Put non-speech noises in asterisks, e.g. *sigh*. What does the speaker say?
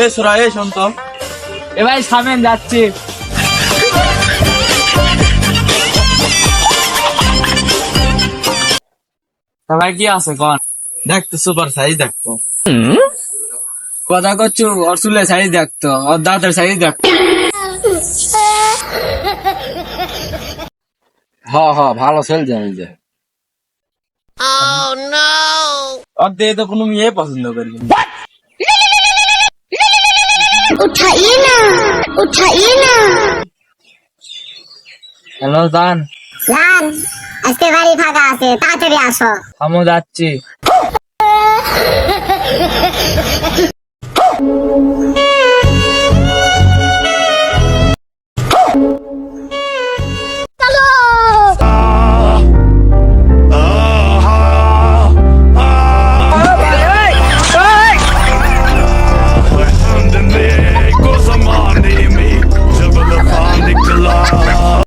এ সোরা এ শোন তো। এ ভাই সামেন যাচ্ছি। ভাই কি আছে কন? দেখ তো সুপার সাইজ দেখতো কথা করছ ওর চুলের সাইজ দেখতো ওর দাঁতের সাইজ দেখতো হ হ ভালো সেল জানি যে। আর দিয়ে তো কোনো মেয়ে পছন্দ করি। উঠাইনা উঠাইনা হ্যালো দান দান আজকে বাড়ি ফাঁকা আছে তাড়াতাড়ি আসো। আমি যাচ্ছি। *laughs*